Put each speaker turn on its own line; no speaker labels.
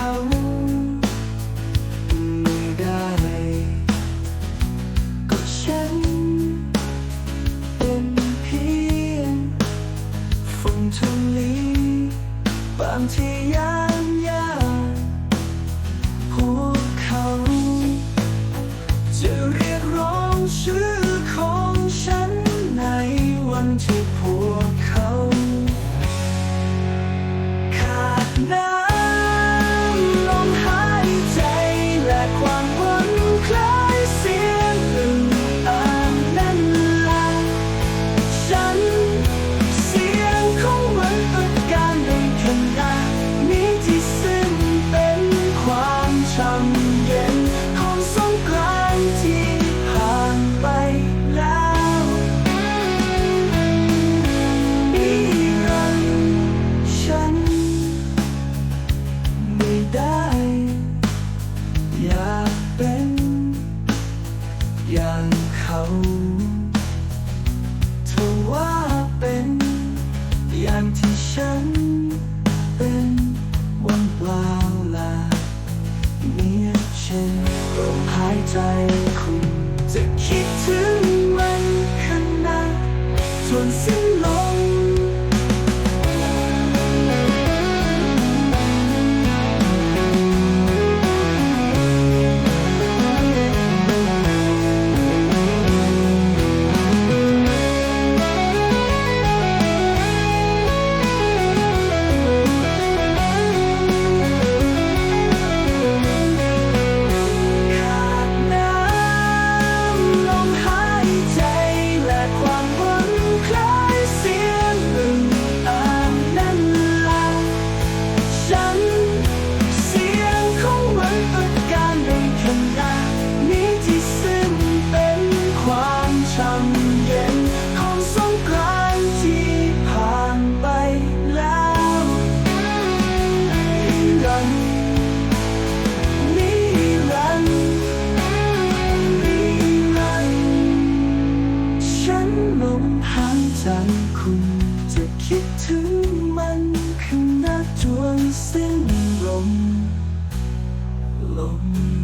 เขาไม่ได้ ก็ฉัน เป็นเพียงฝุ่นทุลีบางที่ยามยากพวกเขา จะเรียกร้องชื่อของฉันในวันที่พวก ใจคุณจะคิดถึงมันขนาดจนสิ้น ช่ำเย็นของสงกรานต์ที่ผ่านไปแล้วนิรันดร์นิรันดร์นิรันดร์ฉันลมหายใจคุณจะคิดถึงมันขณะจวนสิ้นลมลม